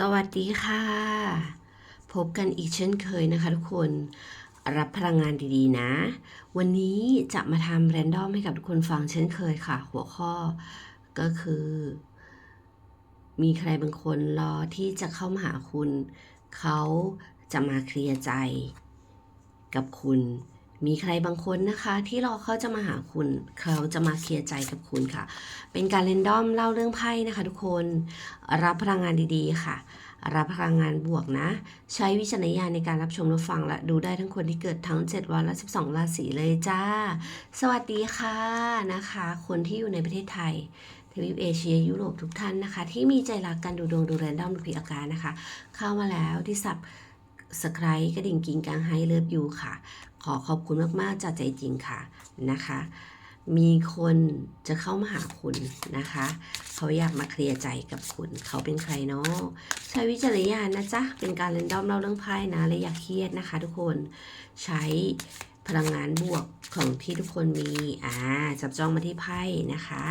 สวัสดีค่ะ พบกันอีกเช่นเคยนะคะทุกคนรับพลังงานดีๆนะ วันนี้จะมาทำแรนดอมให้กับทุกคนฟังเช่นเคยค่ะ หัวข้อก็คือ มีใครบางคนรอที่จะเข้ามาหาคุณ เขาจะมาเคลียร์ใจกับคุณ มีใครบางคนนะคะ ที่รอเขาจะมาหาคุณเขาจะมาเคลียร์ใจกับคุณค่ะ เป็นการเรนดอมเล่าเรื่องไพ่นะคะ ทุกคนรับพลังงานดีๆค่ะ รับพลังงานบวกนะ ใช้วิจารณญาณในการรับชมรับฟังและดูได้ทั้งคนที่เกิดทั้ง 7 วันและ 12 ราศีเลยจ้า สวัสดีค่ะนะคะ คนที่อยู่ในประเทศไทยทวีปเอเชียยุโรปทุกท่านนะคะ ที่มีใจรักกันดูดวงดูแรนดอมดูผีอาการนะคะ เข้ามาแล้วที่สับ สไครกระดิ่งกิงกังไฮเลิฟยูค่ะ ขอขอบคุณมาก ๆจากใจจริงค่ะนะคะ มีคนจะเข้ามาหาคุณนะคะ เขาอยากมาเคลียร์ใจกับคุณ เขาเป็นใครเนาะใช้วิจารณญาณนะจ๊ะ เป็นการเล่นดอมเล่าเรื่องไพ่นะและอย่าเครียดนะคะ ทุกคนใช้พลังงานบวกของที่ทุกคนมี อ่า จับจ้องมาที่ไพ่นะคะ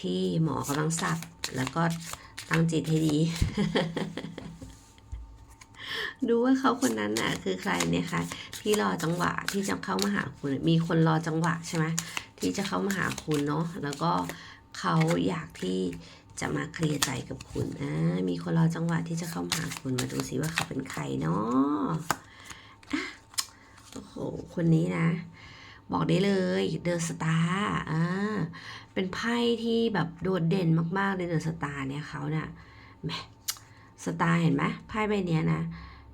ที่หมอกำลังสับ แล้วก็ตั้งจิตให้ดี ดูว่าเขาคนนั้นน่ะคือใครเนี่ยคะที่รอจังหวะที่จะเข้ามาหาคุณ มีคนรอจังหวะใช่ไหมที่จะเข้ามาหาคุณเนาะแล้วก็เขาอยากที่จะมาเคลียร์ใจกับคุณอ่ามีคนรอจังหวะที่จะเข้ามาหาคุณมาดูสิว่าเขาเป็นใครเนาะโอ้โหคนนี้นะ บอกได้เลยเดอะสตาร์อ่าเป็นไพ่ที่แบบโดดเด่นมากๆเลยเดอะสตาร์เนี่ยเขาเนี่ยแหม สตาร์เห็นไหมไพ่ใบเนี้ยนะ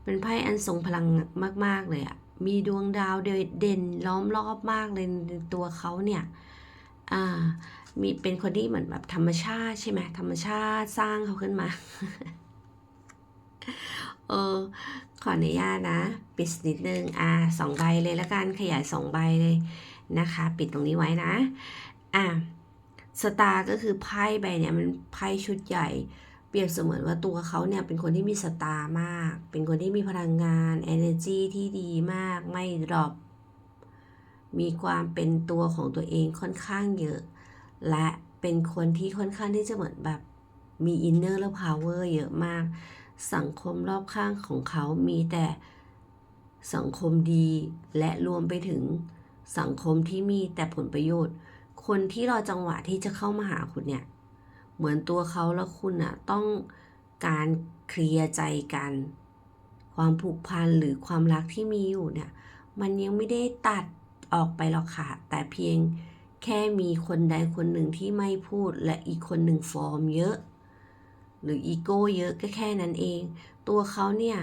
เป็นไพ่อันทรงพลังมาก ๆ เลยอะมีดวงดาวเด่นล้อมรอบมากเลยในตัวเขาเนี่ยอ่ามีเป็นคนที่เหมือนแบบธรรมชาติใช่ไหมธรรมชาติสร้างเขาขึ้นมา เออขออนุญาตนะ ปิดนิดนึง อ่าสองใบเลยละกันขยายสองใบเลยนะคะ ปิดตรงนี้ไว้นะ อ่าสตาร์ก็คือไพ่ใบเนี่ยมันไพ่ชุดใหญ่ เปรียบเสมือนว่าตัวเขาเนี่ยเป็นคนที่มีสตามาก เป็นคนที่มีพลังงาน energy ที่ดีมาก ไม่ดรอป มีความเป็นตัวของตัวเองค่อนข้างเยอะ และเป็นคนที่ค่อนข้างที่จะเหมือนแบบมี inner และ power เยอะมาก สังคมรอบข้างของเขามีแต่สังคมดีและรวมไปถึงสังคมที่มีแต่ผลประโยชน์ คนที่รอจังหวะที่จะเข้ามาหาคุณเนี่ย เหมือนตัวเขาและคุณอะต้องการเคลียร์ใจกัน ความผูกพันหรือความรักที่มีอยู่เนี่ย มันยังไม่ได้ตัดออกไปหรอกค่ะ แต่เพียงแค่มีคนใดคนหนึ่งที่ไม่พูดและอีกคนหนึ่งฟอร์มเยอะ หรืออีโก้เยอะก็แค่นั้นเอง ตัวเขาเนี่ย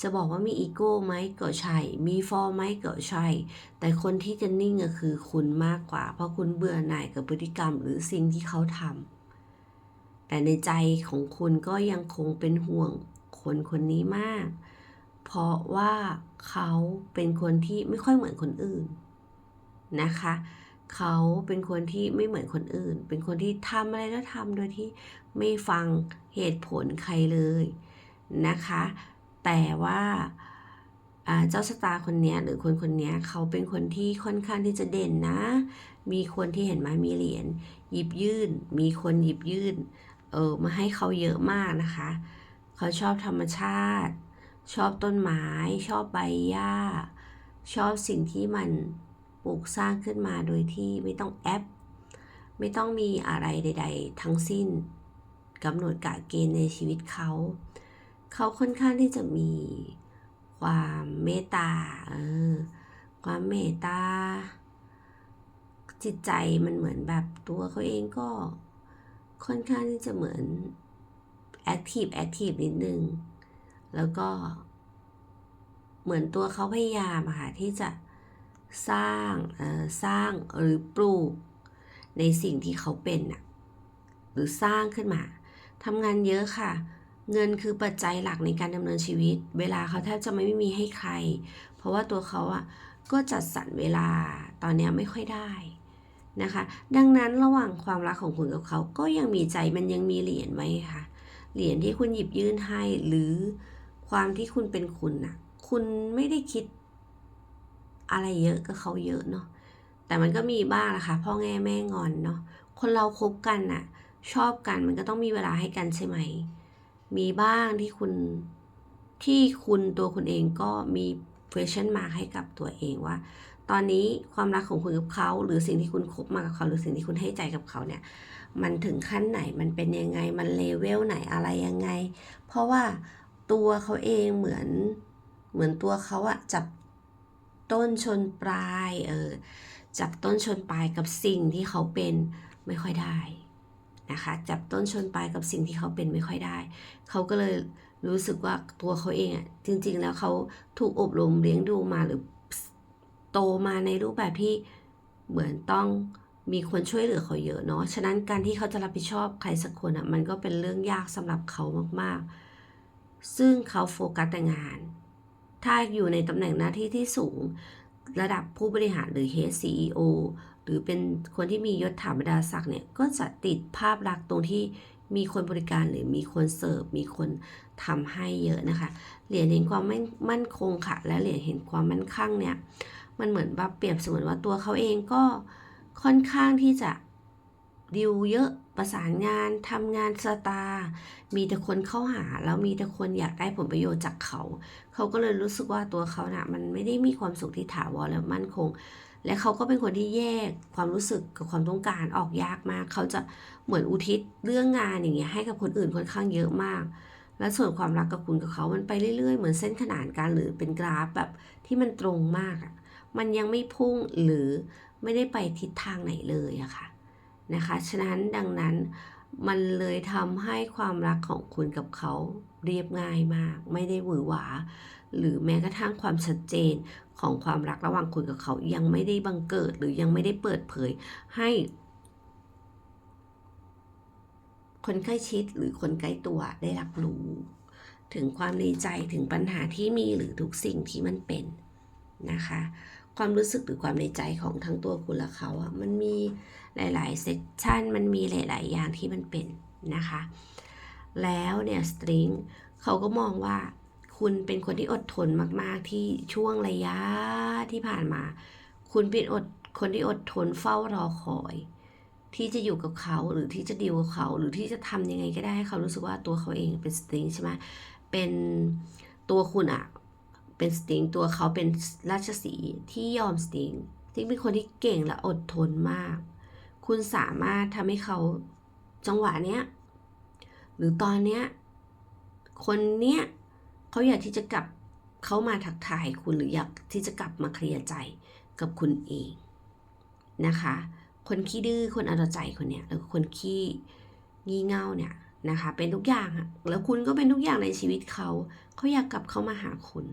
จะบอกว่ามีอีโก้ไหมก็ใช่ มีฟอร์มไหมก็ใช่ แต่คนที่จะนิ่งก็คือคุณมากกว่า เพราะคุณเบื่อหน่ายกับพฤติกรรมหรือสิ่งที่เขาทำ แต่ในใจของคุณก็ยังคงเป็นห่วงคนคนนี้มาก เพราะว่าเขาเป็นคนที่ไม่ค่อยเหมือนคนอื่นนะคะ เขาเป็นคนที่ไม่เหมือนคนอื่น เป็นคนที่ทำอะไรแล้วทำโดยที่ไม่ฟังเหตุผลใครเลยนะคะ แต่ว่าเจ้าสตาร์คนนี้หรือคนคนนี้เขาเป็นคนที่ค่อนข้างที่จะเด่นนะ มีคนที่เห็นไหมามีเหรียญหยิบยื่น มีคนหยิบยื่น เออมาให้เขาเยอะมากนะคะ เขาชอบธรรมชาติ ชอบต้นไม้ ชอบใบหญ้า ชอบสิ่งที่มันปลูกสร้างขึ้นมาโดยที่ไม่ต้องแอป ไม่ต้องมีอะไรใด ๆ ทั้งสิ้นกำหนดกะเกณฑ์ในชีวิตเขา เขาค่อนข้างที่จะมีความเมตตาเออความเมตตาจิตใจมันเหมือนแบบตัวเขาเองก็ ค่อนข้างที่จะเหมือนแอคทีฟแอคทีฟนิดนึง แล้วก็เหมือนตัวเขาพยายามค่ะที่จะสร้างสร้างหรือปลูกในสิ่งที่เขาเป็นน่ะหรือสร้างขึ้นมาทำงานเยอะค่ะ เงินคือปัจจัยหลักในการดำเนินชีวิต เวลาเขาแทบจะไม่มีให้ใคร เพราะว่าตัวเขาอะก็จัดสรรเวลาตอนนี้ไม่ค่อยได้ นะคะ ดังนั้นระหว่างความรักของคุณกับเขาก็ยังมีใจมันยังมีเหรียญไว้ค่ะ เหรียญที่คุณหยิบยื่นให้หรือความที่คุณเป็นคุณน่ะคุณไม่ได้คิดอะไรเยอะก็เขาเยอะเนาะแต่มันก็มีบ้างนะคะพ่อแง่แม่งอนเนาะคนเราคบกันน่ะชอบกันมันก็ต้องมีเวลาให้กันใช่ไหม มีบ้างที่คุณที่คุณตัวคุณเองก็มี question mark ให้กับตัวเองว่า ตอนนี้ความรักของคุณกับเขา หรือสิ่งที่คุณคบมากับเขา หรือสิ่งที่คุณให้ใจกับเขาเนี่ย มันถึงขั้นไหนมันเป็นยังไงมันเลเวลไหนอะไรยังไง เพราะว่าตัวเขาเองเหมือนเหมือนตัวเขาอะจับต้นชนปลายเออจับต้นชนปลายกับสิ่งที่เขาเป็นไม่ค่อยได้นะคะจับต้นชนปลายกับสิ่งที่เขาเป็นไม่ค่อยได้ เขาก็เลยรู้สึกว่าตัวเขาเองอะจริง ๆ แล้วเขาถูกอบรมเลี้ยงดูมาหรือ โตมาในรูปแบบที่เหมือนต้องมีคนช่วยเหลือเขาเยอะเนาะ ฉะนั้นการที่เขาจะรับผิดชอบใครสักคนอะมันก็เป็นเรื่องยากสำหรับเขามากๆ ซึ่งเขาโฟกัสแต่งาน ถ้าอยู่ในตำแหน่งหน้าที่ที่สูง ระดับผู้บริหารหรือ Head CEO หรือเป็นคนที่มียศถาบรรดาศักดิ์เนี่ยก็จะติดภาพลักษณ์ตรงที่มีคนบริการหรือมีคนเสิร์ฟมีคนทำให้เยอะนะคะ เหรียญเห็นความม่มั่นคงค่ะ และเหรียญเห็นความมั่นคงเนี่ย มันเหมือนแบบเปรียบเสมือนว่าตัวเขาเองก็ค่อนข้างที่จะดิวเยอะประสานงานทำงานสตาร์มีแต่คนเข้าหาแล้วมีแต่คนอยากได้ผลประโยชน์จากเขา เขาก็เลยรู้สึกว่าตัวเขานะ่ะมันไม่ได้มีความสุขที่ถาวรและมั่นคง และเขาก็เป็นคนที่แยกความรู้สึกกับความต้องการออกยากมาก เขาจะเหมือนอุทิศเรื่องงานอย่างเงี้ยให้กับคนอื่นค่อนข้างเยอะมาก และส่วนความรักกับคุณกับเขามันไปเรื่อยๆ เหมือนเส้นขนานกันหรือเป็นกราฟแบบที่มันตรงมากอะ มันยังไม่พุ่งหรือไม่ได้ไปทิศทางไหนเลยอะค่ะนะคะ ฉะนั้นดังนั้นมันเลยทำให้ความรักของคุณกับเขาเรียบง่ายมาก ไม่ได้หวือหวา หรือแม้กระทั่งความชัดเจนของความรักระหว่างคุณกับเขายังไม่ได้บังเกิดหรือยังไม่ได้เปิดเผยให้ คนใกล้ชิดหรือคนใกล้ตัวได้รับรู้ ถึงความในใจถึงปัญหาที่มีหรือทุกสิ่งที่มันเป็นนะคะ ความรู้สึกหรือความในใจของทั้งตัวคุณและเขาอะมันมีหลายๆเซสชันมันมีหลาย ๆ อย่างที่มันเป็นนะคะ แล้วเนี่ยสตริงเขาก็มองว่าคุณเป็นคนที่อดทนมาก ๆ ที่ช่วงระยะที่ผ่านมา คุณเป็นอดคนที่อดทนเฝ้ารอคอย ที่จะอยู่กับเขาหรือที่จะดีลกับเขาหรือที่จะทำยังไงก็ได้ให้เขารู้สึกว่าตัวเขาเองเป็นสตริงใช่ไหมเป็นตัวคุณอะ เป็นสติงตัวเขาเป็นราชสีที่ยอมสติงที่เป็นคนที่เก่งและอดทนมาก คุณสามารถทำให้เขาจังหวะเนี้ยหรือตอนเนี้ยคนเนี้ยเขาอยากที่จะกลับเขามาทักทายคุณหรืออยากที่จะกลับมาเคลียร์ใจกับคุณเองนะคะ คนขี้ดื้อคนเอาแต่ใจคนเนี้ยแล้วคนขี้งี่เง่าเนี่ยนะคะ เป็นทุกอย่างอะแล้วคุณก็เป็นทุกอย่างในชีวิตเขา เขาอยากกลับเข้ามาหาคุณ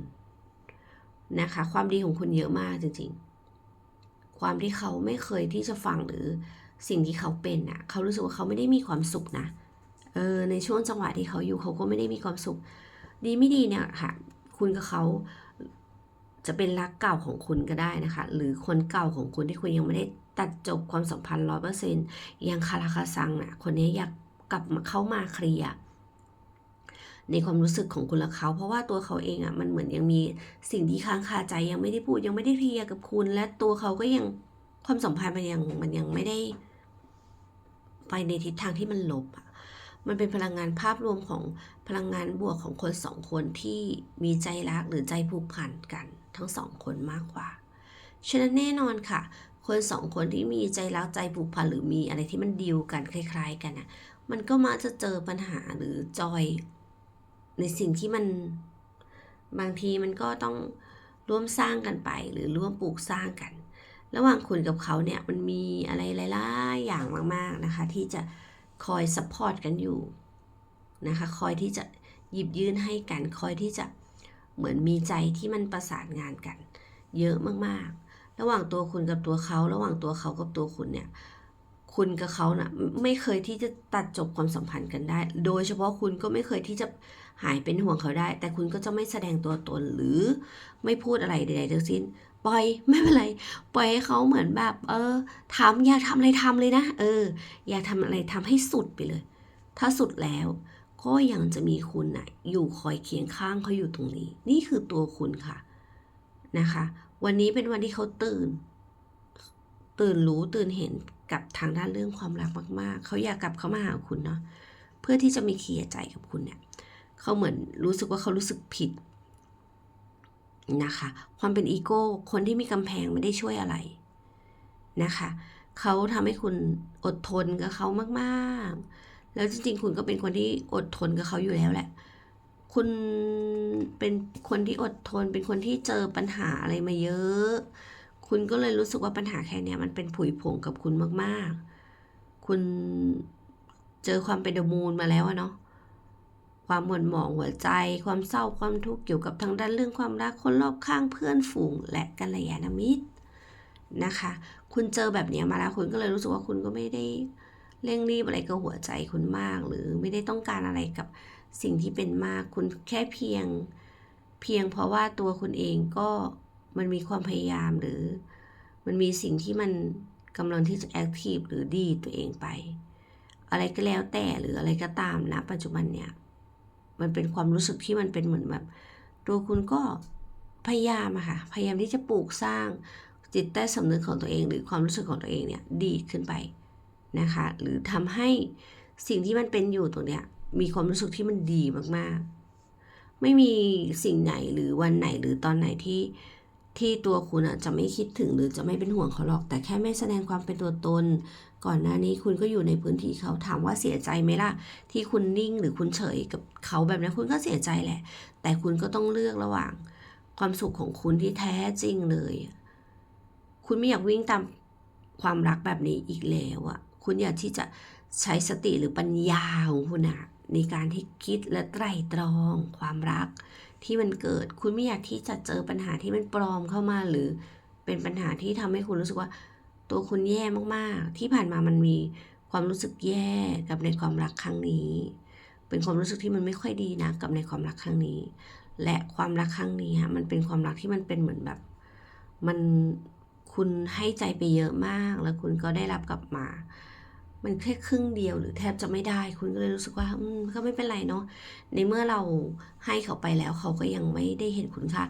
นะคะ ความดีของคุณเยอะมากจริงๆ ความที่เขาไม่เคยที่จะฟังหรือสิ่งที่เขาเป็นอะ เขารู้สึกว่าเขาไม่ได้มีความสุขนะเออในช่วงจังหวะที่เขาอยู่เขาก็ไม่ได้มีความสุข ดีไม่ดีเนี่ยค่ะ คุณกับเขาจะเป็นรักเก่าของคุณก็ได้นะคะ หรือคนเก่าของคุณที่คุณยังไม่ได้ตัดจบความสัมพันธ์ร้อยเปอร์เซ็นต์ยังคาราคาซังน่ะคนนี้อยากกลับมาเข้ามาเคลียร์ ในความรู้สึกของคุณและเขา เพราะว่าตัวเขาเองอะมันเหมือนยังมีสิ่งที่ค้างคาใจยังไม่ได้พูดยังไม่ได้เคลียร์กับคุณ และตัวเขาก็ยังความสัมพันธ์มันยังมันยังไม่ได้ ไปในทิศทางที่มันลบอะมันเป็นพลังงานภาพรวมของพลังงานบวกของคนสองคนที่มีใจรักหรือใจผูกพันกันทั้งสองคนมากกว่า ฉะนั้นแน่นอนค่ะ คนสองคนที่มีใจรักใจผูกพันหรือมีอะไรที่มันดีลกันคล้าย ๆ กันอะ มันก็มักจะเจอปัญหาหรือจอย ในสิ่งที่มันบางทีมันก็ต้องร่วมสร้างกันไป หรือร่วมปลูกสร้างกัน ระหว่างคุณกับเขาเนี่ยมันมีอะไรหลายๆอย่างมากๆนะคะ ที่จะคอยซัพพอร์ตกันอยู่นะคะคอยที่จะหยิบยื่นให้กัน คอยที่จะเหมือนมีใจที่มันประสานงานกัน เยอะมากๆ ระหว่างตัวคุณกับตัวเขา ระหว่างตัวเขากับตัวคุณเนี่ยคุณกับเขานะ่ะไม่เคยที่จะตัดจบความสัมพันธ์กันได้ โดยเฉพาะคุณก็ไม่เคยที่จะ หายเป็นห่วงเขาได้ แต่คุณก็จะไม่แสดงตัวตนหรือไม่พูดอะไรใดๆทั้งสิ้น ปล่อยไม่เป็นไร ปล่อยให้เขาเหมือนแบบ เออทำอยากทำอะไรทำเลยนะ เออ อยากทำอะไรทำให้สุดไปเลย ถ้าสุดแล้วก็ยังจะมีคุณนะ่ะอยู่คอยเคียงข้างเขาอยู่ตรงนี้ นี่คือตัวคุณค่ะนะคะ วันนี้เป็นวันที่เขาตื่น ตื่นรู้ตื่นเห็นกับทางด้านเรื่องความรักมาก ๆ เขาอยากกลับเข้ามาหาคุณเนาะเพื่อที่จะมีเคลียร์ใจกับคุณเนี่ย เขาเหมือนรู้สึกว่าเขารู้สึกผิดนะคะ ความเป็นอีโก้ คนที่มีกำแพงไม่ได้ช่วยอะไรนะคะ เขาทำให้คุณอดทนกับเขามากๆ แล้วจริงๆ คุณก็เป็นคนที่อดทนกับเขาอยู่แล้วแหละ คุณเป็นคนที่อดทน เป็นคนที่เจอปัญหาอะไรมาเยอะ คุณก็เลยรู้สึกว่าปัญหาแค่นี้มันเป็นผุยผงกับคุณมากๆ คุณเจอความเป็นเดอะมูนมาแล้วอะเนาะ ความหม่นหมองหัวใจ ความเศร้าความทุกข์เกี่ยวกับทางด้านเรื่องความรักคนรอบข้างเพื่อนฝูงและกัลยาณมิตรนะคะ คุณเจอแบบนี้มาแล้วคุณก็เลยรู้สึกว่าคุณก็ไม่ได้เร่งรีบอะไรกับหัวใจคุณมาก หรือไม่ได้ต้องการอะไรกับสิ่งที่เป็นมากคุณแค่เพียง เพียงเพราะว่าตัวคุณเองก็มันมีความพยายามหรือ มันมีสิ่งที่มันกำลังที่จะแอคทีฟหรือดีตัวเองไป อะไรก็แล้วแต่หรืออะไรก็ตามนะปัจจุบันเนี่ย มันเป็นความรู้สึกที่มันเป็นเหมือนแบบ ตัวคุณก็พยายามอะค่ะ พยายามที่จะปลูกสร้างจิตใต้สำนึกของตัวเอง หรือความรู้สึกของตัวเองเนี่ยดีขึ้นไปนะคะ หรือทำให้สิ่งที่มันเป็นอยู่ตรงเนี้ยมีความรู้สึกที่มันดีมากๆ ไม่มีสิ่งไหนหรือวันไหนหรือตอนไหนที่ ที่ตัวคุณอะจะไม่คิดถึงหรือจะไม่เป็นห่วงเขาหรอก แต่แค่ไม่แสดงความเป็นตัวตน ก่อนหน้านี้คุณก็อยู่ในพื้นที่เขาถามว่าเสียใจไหมล่ะ ที่คุณนิ่งหรือคุณเฉยกับเขาแบบนี้คุณก็เสียใจแหละ แต่คุณก็ต้องเลือกระหว่าง ความสุขของคุณที่แท้จริงเลย คุณไม่อยากวิ่งตามความรักแบบนี้อีกแล้วอะคุณอยากที่จะใช้สติหรือปัญญาของคุณอะในการที่คิดและไตร่ตรองความรัก ที่มันเกิด คุณไม่อยากที่จะเจอปัญหาที่มันปลอมเข้ามาหรือเป็นปัญหาที่ทำให้คุณรู้สึกว่า ตัวคุณแย่มากๆ ที่ผ่านมามันมีความรู้สึกแย่กับในความรักครั้งนี้ เป็นความรู้สึกที่มันไม่ค่อยดีนะกับในความรักครั้งนี้ และความรักครั้งนี้ฮะมันเป็นความรักที่มันเป็นเหมือนแบบ มันคุณให้ใจไปเยอะมาก แล้วคุณก็ได้รับกลับมา มันแค่ครึ่งเดียวหรือแทบจะไม่ได้คุณก็เลยรู้สึกว่าอืมก็ไม่เป็นไรเนาะในเมื่อเราให้เขาไปแล้วเขาก็ยังไม่ได้เห็นคุณค่า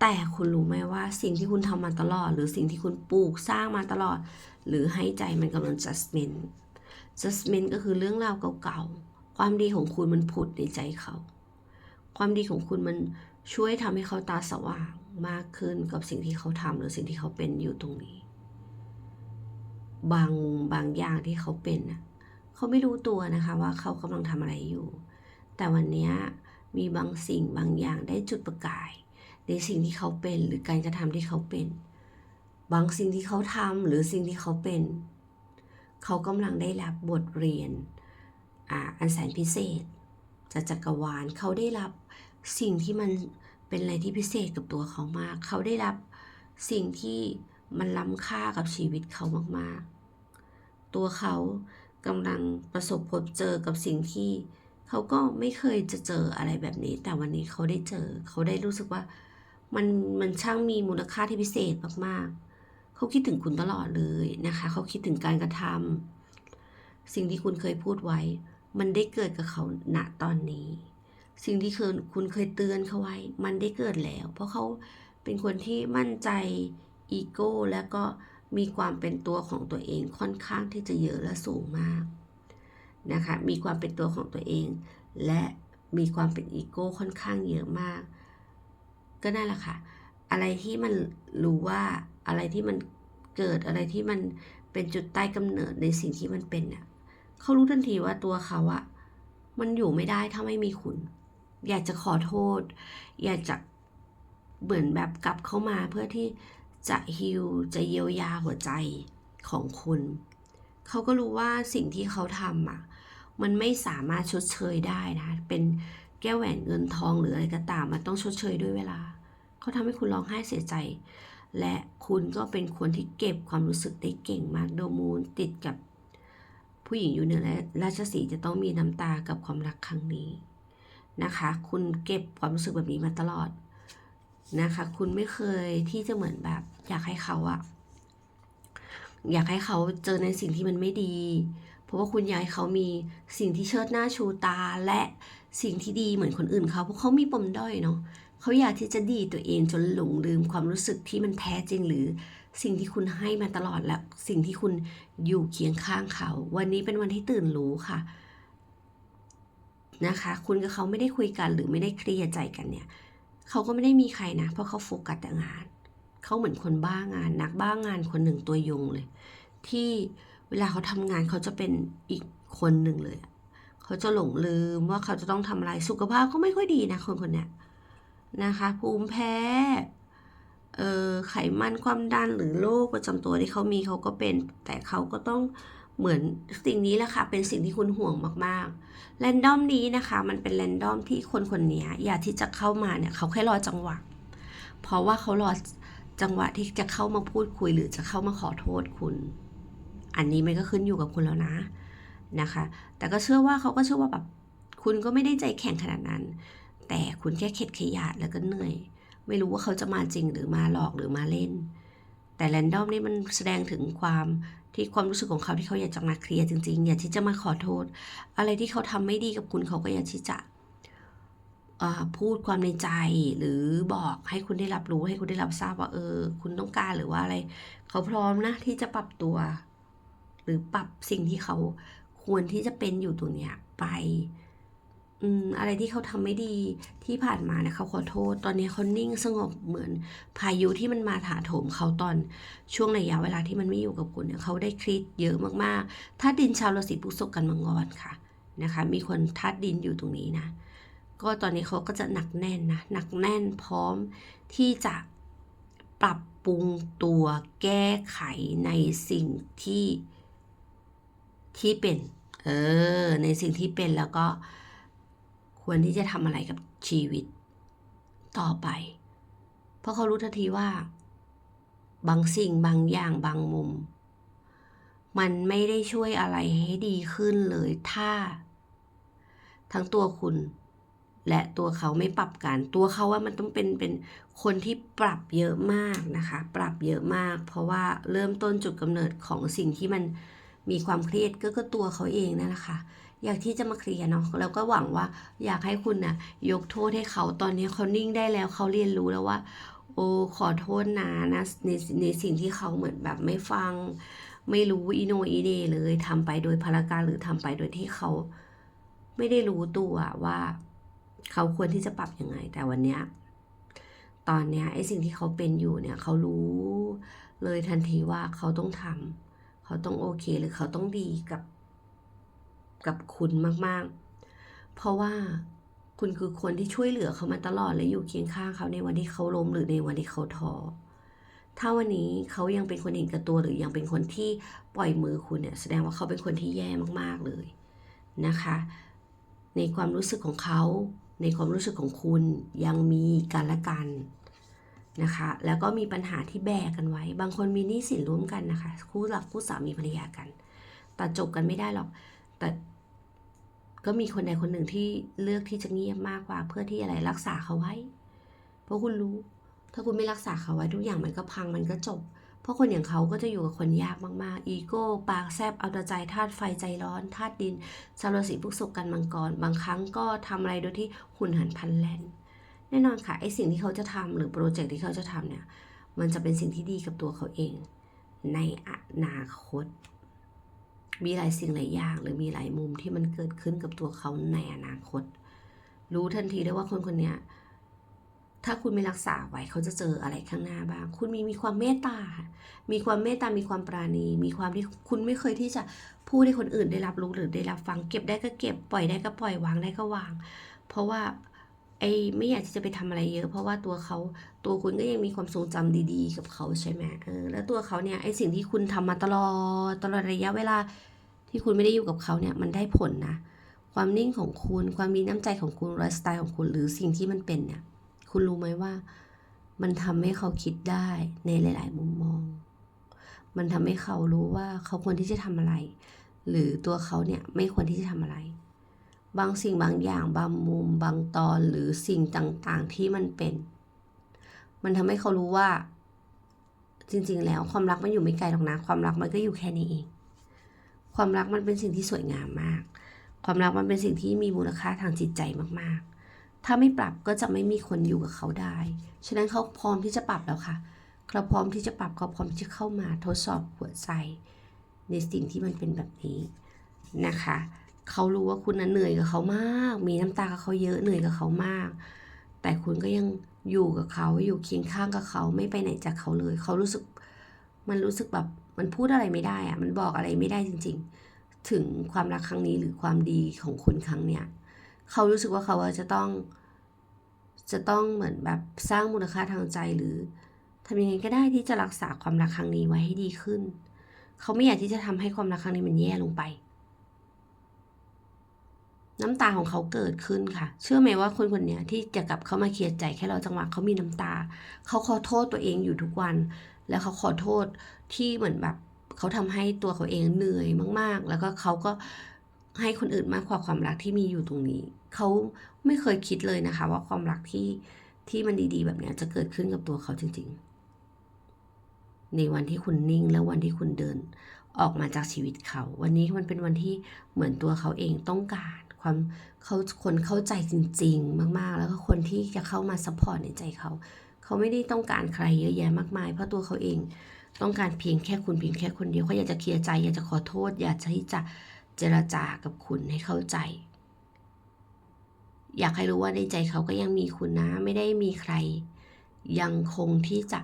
แต่คุณรู้ไหมว่าสิ่งที่คุณทำมาตลอด หรือสิ่งที่คุณปลูกสร้างมาตลอด หรือให้ใจมันกำลัง judgment judgment ก็คือเรื่องราวเก่าๆ ความดีของคุณมันผุดในใจเขา ความดีของคุณมันช่วยทำให้เขาตาสว่างมากขึ้นกับสิ่งที่เขาทำหรือสิ่งที่เขาเป็นอยู่ตรงนี้ บางบางอย่างที่เขาเป็นน่ะเขาไม่รู้ตัวนะคะว่าเขากำลังทำอะไรอยู่ แต่วันนี้มีบางสิ่งบางอย่างได้จุดประกาย ในสิ่งที่เขาเป็นหรือการกระทำที่เขาเป็น บางสิ่งที่เขาทำหรือสิ่งที่เขาเป็น เขากำลังได้รับบทเรียนอ,อันแสนพิเศษจากจักรวาลเขาได้รับสิ่งที่มันเป็นอะไรที่พิเศษกับตัวเขามาก เขาได้รับสิ่งที่ มันล้ำค่ากับชีวิตเขามากๆ ตัวเขากำลังประสบพบเจอกับสิ่งที่เขาก็ไม่เคยจะเจออะไรแบบนี้ แต่วันนี้เขาได้เจอ เขาได้รู้สึกว่ามันมันช่างมีมูลค่าที่พิเศษมากๆ เขาคิดถึงคุณตลอดเลยนะคะ เขาคิดถึงการกระทำสิ่งที่คุณเคยพูดไว้ มันได้เกิดกับเขาณตอนนี้ สิ่งที่เคยคุณเคยเตือนเขาไว้ มันได้เกิดแล้ว เพราะเขาเป็นคนที่มั่นใจ อีโก้และก็มีความเป็นตัวของตัวเองค่อนข้างที่จะเยอะและสูงมากนะคะมีความเป็นตัวของตัวเอง และมีความเป็นอีโก้ค่อนข้างเยอะมาก ก็นั่นแหละค่ะ อะไรที่มันรู้ว่าอะไรที่มันเกิดอะไรที่มันเป็นจุดใต้กำเนิดในสิ่งที่มันเป็นน่ะเขารู้ทันทีว่าตัวเขาอะมันอยู่ไม่ได้ถ้าไม่มีคุณ อยากจะขอโทษ อยากจะเหมือนแบบกลับเข้ามาเพื่อที่ จะฮิลจะเยียวยาหัวใจของคุณ เขาก็รู้ว่าสิ่งที่เขาทำอะ มันไม่สามารถชดเชยได้นะ เป็นแก้วแหวนเงินทองหรืออะไรก็ตาม มันต้องชดเชยด้วยเวลา เขาทำให้คุณร้องไห้เสียใจ และคุณก็เป็นคนที่เก็บความรู้สึกได้เก่งมาก โดมูนติดกับผู้หญิงอยู่เหนือและราชสีจะต้องมีน้ำตากับความรักครั้งนี้นะคะ คุณเก็บความรู้สึกแบบนี้มาตลอด นะคะ คุณไม่เคยที่จะเหมือนแบบ อยากให้เขาอะอยากให้เขาเจอในสิ่งที่มันไม่ดี เพราะว่าคุณอยากให้เขามีสิ่งที่เชิดหน้าชูตาและสิ่งที่ดีเหมือนคนอื่นเขาเพราะเขามีปมด้อยเนาะเขาอยากที่จะดีตัวเองจนหลงลืมความรู้สึกที่มันแท้จริงหรือสิ่งที่คุณให้มาตลอดและสิ่งที่คุณอยู่เคียงข้างเขา วันนี้เป็นวันที่ตื่นรู้ค่ะนะคะ คุณกับเขาไม่ได้คุยกันหรือไม่ได้เคลียร์ใจกันเนี่ย เขาก็ไม่ได้มีใครนะ เพราะเขาโฟกัสแต่งาน เขาเหมือนคนบ้างาน นักบ้างานคนหนึ่งตัวยงเลย ที่เวลาเขาทำงานเขาจะเป็นอีกคนหนึ่งเลย เขาจะหลงลืมว่าเขาจะต้องทำอะไร สุขภาพก็ไม่ค่อยดีนะคนคนนี้นะคะ ภูมิแพ้ไขมันความดันหรือโรคประจำตัวที่เขามีเขาก็เป็น แต่เขาก็ต้อง เหมือนสิ่งนี้แหละค่ะ เป็นสิ่งที่คุณห่วงมากๆแรนดอมนี้นะคะ มันเป็นแรนดอมที่คนคนนี้อยากที่จะเข้ามาเนี่ยเขาแค่รอจังหวะ เพราะว่าเขารอจังหวะที่จะเข้ามาพูดคุยหรือจะเข้ามาขอโทษคุณ อันนี้มันก็ขึ้นอยู่กับคุณแล้วนะนะคะ แต่ก็เชื่อว่าเขาก็เชื่อว่าแบบคุณก็ไม่ได้ใจแข็งขนาดนั้น แต่คุณแค่เข็ดขยาดแล้วก็เหนื่อย ไม่รู้ว่าเขาจะมาจริงหรือมาหลอกหรือมาเล่น แต่แรนดอมนี่มันแสดงถึงความ ที่ความรู้สึกของเขาที่เขาอยากจะมาเคลียร์จริง ๆ อยากที่จะมาขอโทษ อะไรที่เขาทำไม่ดีกับคุณเขาก็อยากที่จะพูดความในใจหรือบอกให้คุณได้รับรู้ให้คุณได้รับทราบว่าเออ คุณต้องการหรือว่าอะไร เขาพร้อมนะที่จะปรับตัว หรือปรับสิ่งที่เขาควรที่จะเป็นอยู่ตรงเนี้ยไป อะไรที่เขาทำไม่ดีที่ผ่านมาเนี่ยเขาขอโทษ ตอนนี้เขานิ่งสงบเหมือนพายุที่มันมาถาโถมเขาตอนช่วงระยะเวลาที่มันไม่อยู่กับคุณเนี่ยเขาได้คลิดเยอะมากๆถ้าดินชาวราศีพฤษภกันมังกรค่ะนะคะมีคนทัดดินอยู่ตรงนี้นะ ก็ตอนนี้เขาก็จะหนักแน่นนะหนักแน่นพร้อมที่จะปรับปรุงตัวแก้ไขในสิ่งที่ที่เป็นเออในสิ่งที่เป็นแล้วก็ ควรที่จะทำอะไรกับชีวิต ต่อไป เพราะเขารู้ทันทีว่า บางสิ่งบางอย่างบางมุม มันไม่ได้ช่วยอะไรให้ดีขึ้นเลยถ้า ทั้งตัวคุณและตัวเขาไม่ปรับกัน ตัวเขาว่ามันต้องเป็นเป็นคนที่ปรับเยอะมากนะคะ ปรับเยอะมาก เพราะว่าเริ่มต้นจุดกำเนิดของสิ่งที่มันมีความเครียดก็ก็ตัวเขาเองนั่นแหละค่ะ อยากที่จะมาเคลียร์เนาะแล้วก็หวังว่าอยากให้คุณนะ่ะยกโทษให้เขาตอนนี้เขานิ่งได้แล้วเขาเรียนรู้แล้วว่า โอ้ขอโทษนะนะในในสิ่งที่เขาเหมือนแบบไม่ฟัง ไม่รู้อีโนอีเดเลยทำไปโดยพลาการหรือทำไปโดยที่เขา ไม่ได้รู้ตัวว่า เขาควรที่จะปรับยังไง แต่วันเนี้ยตอนเนี้ยไอ้สิ่งที่เขาเป็นอยู่เนี่ยเขารู้เลยทันทีว่าเขาต้องทำเขาต้องโอเคหรือเขาต้องดีกับ กับคุณมากๆ เพราะว่าคุณคือคนที่ช่วยเหลือเขามาตลอดและอยู่เคียงข้างเขาในวันที่เขาล้มหรือในวันที่เขาท้อถ้าวันนี้เขายังเป็นคนเห็นแกับตัวหรือยังเป็นคนที่ปล่อยมือคุณเนี่ยแสดงว่าเขาเป็นคนที่แย่มากๆเลยนะคะ ในความรู้สึกของเขา ในความรู้สึกของคุณยังมีกันและกันนะคะ แล้วก็มีปัญหาที่แบกกันไว้ บางคนมีหนี้สินร่วมกันนะคะ คู่หลักคู่สามีภรรยากันแต่จบกันไม่ได้หรอก แต่ ก็มีคนใดคนหนึ่งที่เลือกที่จะเงียบมากกว่า เพื่อที่อะไรรักษาเขาไว้ เพราะคุณรู้ ถ้าคุณไม่รักษาเขาไว้ทุกอย่างมันก็พังมันก็จบ เพราะคนอย่างเขาก็จะอยู่กับคนยากมากๆ อีโก้ ปากแซบเอาแต่ใจธาตุไฟใจร้อนธาตุดินชาวราศีพฤษภกันมังกร บางครั้งก็ทำอะไรโดยที่หุ่นหันพันแลนแน่นอนค่ะไอสิ่งที่เขาจะทำหรือโปรเจกต์ที่เขาจะทำเนี่ยมันจะเป็นสิ่งที่ดีกับตัวเขาเอง ในอนาคต มีหลายสิ่งหลายอย่าง หรือมีหลายมุมที่มันเกิดขึ้นกับตัวเขาในอนาคต รู้ทันทีได้ว่าคนคนเนี้ยถ้าคุณไม่รักษาไว้เขาจะเจออะไรข้างหน้าบ้าง คุณมีมีความเมตตา มีความเมตตา มีความปราณี มีความที่คุณไม่เคยที่จะพูดให้คนอื่นได้รับรู้หรือได้รับฟัง เก็บได้ก็เก็บ ปล่อยได้ก็ปล่อย วางได้ก็วาง เพราะว่าไอ้ไม่อยากที่จะไปทำอะไรเยอะ เพราะว่าตัวเขาตัวคุณก็ยังมีความทรงจำดี ๆ กับเขาใช่ไหมเออ แล้วตัวเขาเนี่ยไอ้สิ่งที่คุณทำมาตลอดตลอดระยะเวลา ที่คุณไม่ได้อยู่กับเขาเนี่ยมันได้ผลนะ ความนิ่งของคุณ ความมีน้ำใจของคุณไลฟ์สไตล์ของคุณหรือสิ่งที่มันเป็นเนี่ยคุณรู้ไหมว่า มันทำให้เขาคิดได้ในหลาย ๆ มุมมอง มันทำให้เขารู้ว่าเขาควรที่จะทำอะไร หรือตัวเขาเนี่ยไม่ควรที่จะทำอะไร บางสิ่งบางอย่างบางมุม บางตอนหรือสิ่งต่างๆที่มันเป็น มันทำให้เขารู้ว่า จริง ๆ แล้วความรักมันอยู่ไม่ไกลหรอกนะ ความรักมันก็อยู่แค่นี้เอง ความรักมันเป็นสิ่งที่สวยงามมาก ความรักมันเป็นสิ่งที่มีมูลค่าทางจิตใจมากๆ ถ้าไม่ปรับก็จะไม่มีคนอยู่กับเขาได้ ฉะนั้นเขาพร้อมที่จะปรับแล้วค่ะ เขาพร้อมที่จะปรับเขาพร้อมที่จะเข้ามาทดสอบหัวใจในสิ่งที่มันเป็นแบบนี้นะคะ เขารู้ว่าคุณน่ะเหนื่อยกับเขามาก มีน้ำตากับเขาเยอะ เหนื่อยกับเขามาก แต่คุณก็ยังอยู่กับเขา อยู่เคียงข้างกับเขา ไม่ไปไหนจากเขาเลย เขารู้สึก มันรู้สึกแบบ มันพูดอะไรไม่ได้อะมันบอกอะไรไม่ได้จริง ๆ ถึงความรักครั้งนี้หรือความดีของคุณครั้งเนี้ยเขารู้สึกว่าเขาจะต้อง จะต้องเหมือนแบบสร้างมูลค่าทางใจหรือทำยังไงก็ได้ที่จะรักษาความรักครั้งนี้ไว้ให้ดีขึ้น เขาไม่อยากที่จะทำให้ความรักครั้งนี้มันแย่ลงไป น้ำตาของเขาเกิดขึ้นค่ะ เชื่อไหมว่าคนคนนี้ที่จะกลับเข้ามาเคลียร์ใจแค่เราจังหวะเขามีน้ำตา เขาขอโทษตัวเองอยู่ทุกวัน แล้วเขาขอโทษที่เหมือนแบบเขาทำให้ตัวเขาเองเหนื่อยมาก ๆ แล้วก็เขาก็ให้คนอื่นมากกว่าความรักที่มีอยู่ตรงนี้ เขาไม่เคยคิดเลยนะคะ ว่าความรักที่ที่มันดีๆ แบบนี้จะเกิดขึ้นกับตัวเขาจริง ๆ ในวันที่คุณนิ่งและวันที่คุณเดินออกมาจากชีวิตเขา วันนี้มันเป็นวันที่เหมือนตัวเขาเองต้องการ ความเขาคนเข้าใจจริง ๆ มากๆ แล้วก็คนที่จะเข้ามาซัพพอร์ตในใจเขาเขาไม่ได้ต้องการใครเยอะแยะมากมาย เพราะตัวเขาเองต้องการเพียงแค่คุณเพียงแค่คนเดียวเขาอยากจะเคลียร์ใจ อยากจะขอโทษ อยากจะที่จะเจรจากับคุณให้เข้าใจ อยากให้รู้ว่าในใจเขาก็ยังมีคุณนะ ไม่ได้มีใคร ยังคงที่จะ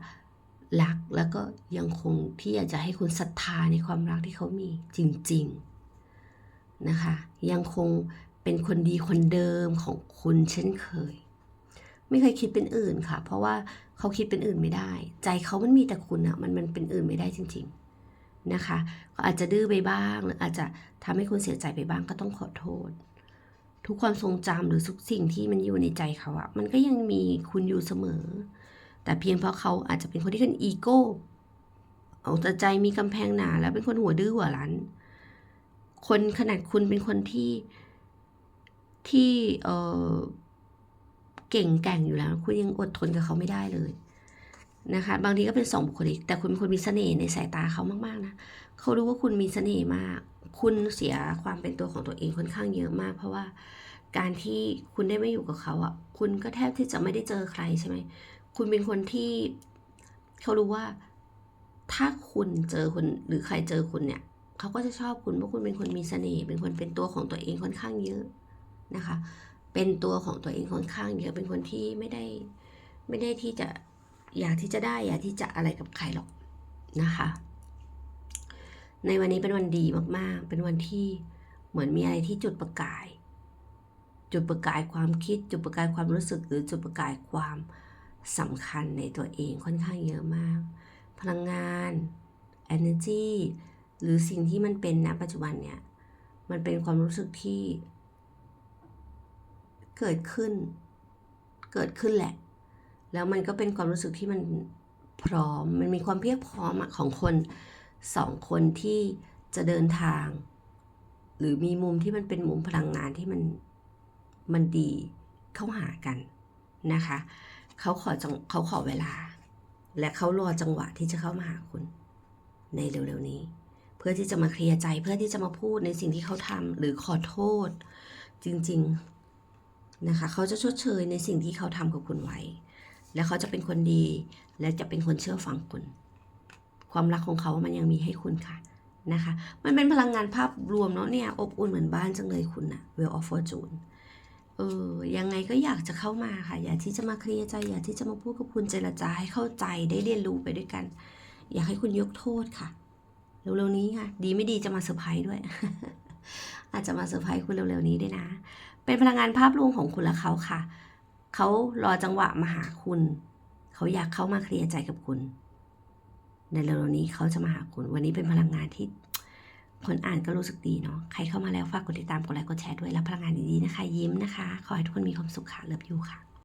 รักแล้วก็ยังคงที่อยากจะให้คุณศรัทธาในความรักที่เขามีจริง ๆ นะคะ ยังคง เป็นคนดีคนเดิมของคุณเช่นเคย ไม่เคยคิดเป็นอื่นค่ะ เพราะว่าเขาคิดเป็นอื่นไม่ได้ ใจเขามันมีแต่คุณอะมันมันเป็นอื่นไม่ได้จริง ๆนะคะเขาอาจจะดื้อไปบ้างหรืออาจจะทำให้คุณเสียใจไปบ้างก็ต้องขอโทษ ทุกความทรงจำหรือทุกสิ่งที่มันอยู่ในใจเขาอะมันก็ยังมีคุณอยู่เสมอ แต่เพียงเพราะเขาอาจจะเป็นคนที่เป็นอีโก้เอาแต่ใจมีกำแพงหนาแล้วเป็นคนหัวดื้อหัวรั้น คนขนาดคุณเป็นคนที่ ที่เเก่งแก่งอยู่แล้ว คุณยังอดทนกับเขาไม่ได้เลยนะคะ บางทีก็เป็นสองบุคลิก แต่คุณเป็นคนมีเสน่ห์ในสายตาเขามากๆนะเขารู้ว่าคุณมีเสน่ห์มาก คุณเสียความเป็นตัวของตัวเองค่อนข้างเยอะมาก เพราะว่าการที่คุณได้ไม่อยู่กับเขาอะ คุณก็แทบที่จะไม่ได้เจอใครใช่ไหมคุณเป็นคนที่เขารู้ว่าถ้าคุณเจอคนหรือใครเจอคุณเนี่ยเขาก็จะชอบคุณเพราะคุณเป็นคนมีเสน่ห์เป็นคนเป็นตัวของตัวเองค่อนข้างเยอะ นะคะ เป็นตัวของตัวเองค่อนข้างเยอะเป็นคนที่ไม่ได้ไม่ได้ที่จะอยากที่จะได้อยากที่จะอะไรกับใครหรอกนะคะ ในวันนี้เป็นวันดีมากๆ เป็นวันที่เหมือนมีอะไรที่จุดประกาย จุดประกายความคิด จุดประกายความรู้สึกหรือจุดประกายความสำคัญในตัวเองค่อนข้างเยอะมาก พลังงาน energy หรือสิ่งที่มันเป็นณปัจจุบันเนี่ย มันเป็นความรู้สึกที่ เกิดขึ้น เกิดขึ้นแหละ แล้วมันก็เป็นความรู้สึกที่มันพร้อม มันมีความเพียบพร้อมของคนสองคนที่จะเดินทาง หรือมีมุมที่มันเป็นมุมพลังงานที่มันมันดีเข้าหากันนะคะ เขาขอจังเขาขอเวลา และเขารอจังหวะที่จะเข้ามาหาคุณ ในเร็วๆนี้ เพื่อที่จะมาเคลียร์ใจเพื่อที่จะมาพูดในสิ่งที่เขาทำหรือขอโทษ จริง ๆ นะคะเขาจะชดเชยในสิ่งที่เขาทำกับคุณไว้ แล้วเขาจะเป็นคนดี และจะเป็นคนเชื่อฟังคุณ ความรักของเขามันยังมีให้คุณค่ะนะคะ มันเป็นพลังงานภาพรวมเนาะเนี่ยอบอุ่นเหมือนบ้านจังเลยคุณอะ Wheel of Fortune เออยังไงก็อยากจะเข้ามาค่ะ อยากที่จะมาเคลียร์ใจ อยากที่จะมาพูดกับคุณเจรจาให้เข้าใจได้เรียนรู้ไปด้วยกัน อยากให้คุณยกโทษค่ะเร็วๆนี้ค่ะ ดีไม่ดีจะมาเซอร์ไพรส์ด้วย อาจจะมาเซอร์ไพรส์คุณเร็วๆนี้ด้วยนะ เป็นพลังงานภาพรวมของคุณและเขาค่ะ เขารอจังหวะมาหาคุณ เขาอยากเข้ามาเคลียร์ใจกับคุณ ในเร็วๆนี้เขาจะมาหาคุณ วันนี้เป็นพลังงานที่คนอ่านก็รู้สึกดีเนาะ ใครเข้ามาแล้วฝากกดติดตาม กดไลค์ กดแชร์ด้วยแล้วพลังงานดีๆนะคะ ยิ้มนะคะ ขอให้ทุกคนมีความสุขค่ะ เลิฟยูค่ะ